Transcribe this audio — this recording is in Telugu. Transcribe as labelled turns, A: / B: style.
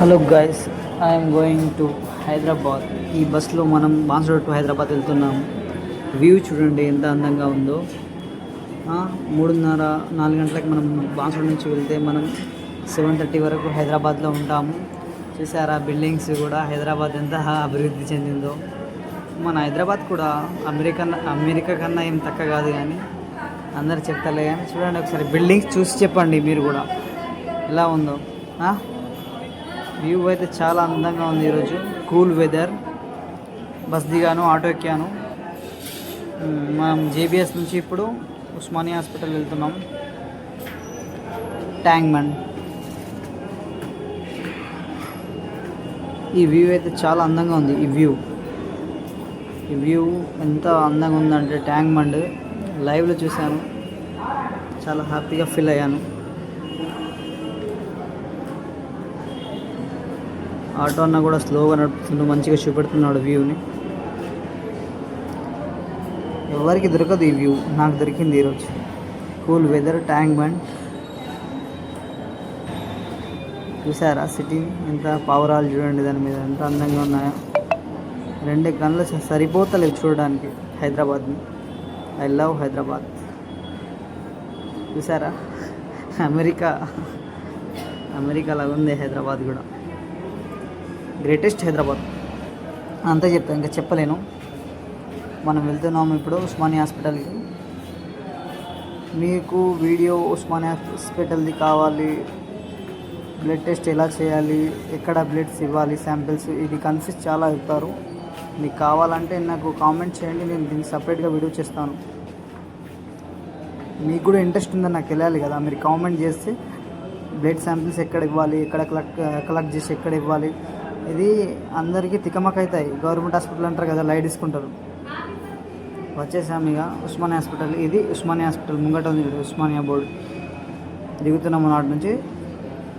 A: Hello guys I'm going to Hyderabad ఈ బస్లో మనం బాన్సోడ్ టు హైదరాబాద్ వెళ్తున్నాము. వ్యూ చూడండి ఎంత అందంగా ఉందో. ఆ, మూడున్నర నాలుగు గంటలకు మనం బాన్సోడ్ నుంచి వెళ్తే మనం సెవెన్ థర్టీ వరకు హైదరాబాద్లో ఉంటాము. చూసారా బిల్డింగ్స్ కూడా హైదరాబాద్ ఎంత అభివృద్ధి చెందిందో. మన హైదరాబాద్ కూడా అమెరికా అమెరికా కన్నా ఏం తక్కువ కాదు కానీ అందరు చెప్తలే కానీ చూడండి ఒకసారి బిల్డింగ్స్ చూసి చెప్పండి మీరు కూడా. ఎలా ఉందో. ఆ? వ్యూ అయితే చాలా అందంగా ఉంది ఈరోజు. Cool weather. బస్ దిగాను ఆటో ఎక్కాను మనం జేబిఎస్ నుంచి ఇప్పుడు ఉస్మానియా హాస్పిటల్ వెళ్తున్నాం. ట్యాంక్ బండ్. ఈ వ్యూ అయితే చాలా అందంగా ఉంది ఈ వ్యూ. ఈ వ్యూ ఎంత అందంగా ఉందంటే ట్యాంక్ బండ్. లైవ్లో చూశాను. చాలా హ్యాపీగా ఫీల్ అయ్యాను. ఆటో అన్న కూడా స్లోగా నడుపుతుండు మంచిగా చూపెడుతున్నాడు వ్యూని. ఎవరికి దొరకదు ఈ వ్యూ. నాకు దొరికింది ఈరోజు. Cool weather Tank Bund. చూసారా సిటీ? ఎంత పావురాలు చూడండి దాని మీద. ఎంత అందంగా ఉన్నాయో. రెండు కళ్ళు సరిపోతలేవు చూడడానికి హైదరాబాద్ని. I love Hyderabad. చూసారా అమెరికా. అమెరికా లాగా ఉంది హైదరాబాద్ కూడా. గ్రేటెస్ట్ హైదరాబాద్. అంతా చెప్తాను ఇంకా చెప్పలేను. మనం వెళ్తున్నాము ఇప్పుడు ఉస్మానియా హాస్పిటల్కి మీకు వీడియో ఉస్మానియా హాస్పిటల్ది కావాలి బ్లడ్ టెస్ట్ ఎలా చేయాలి ఎక్కడ బ్లడ్స్ ఇవ్వాలి శాంపిల్స్ ఇది కన్ఫ్యూజ్ చాలా ఇస్తారు మీకు కావాలంటే నాకు కామెంట్ చేయండి నేను దీనికి సపరేట్గా వీడియో చేస్తాను. మీకు కూడా ఇంట్రెస్ట్ ఉందని నాకు వెళ్ళాలి కదా మీరు కామెంట్ చేస్తే బ్లడ్ శాంపిల్స్ ఎక్కడ ఇవ్వాలి ఎక్కడ కలెక్ట్ కలెక్ట్ చేసి ఎక్కడ ఇవ్వాలి ఇది అందరికీ తికమక అవుతాయి గవర్నమెంట్ హాస్పిటల్ అంటారు కదా లైట్ తీసుకుంటారు. వచ్చేసాము ఇక. ఉస్మానియా హాస్పిటల్. ఇది ఉస్మానియా హాస్పిటల్. ముంగట ఉంది ఉస్మానియా బోర్డు. దిగుతున్నాము నాటి నుంచి.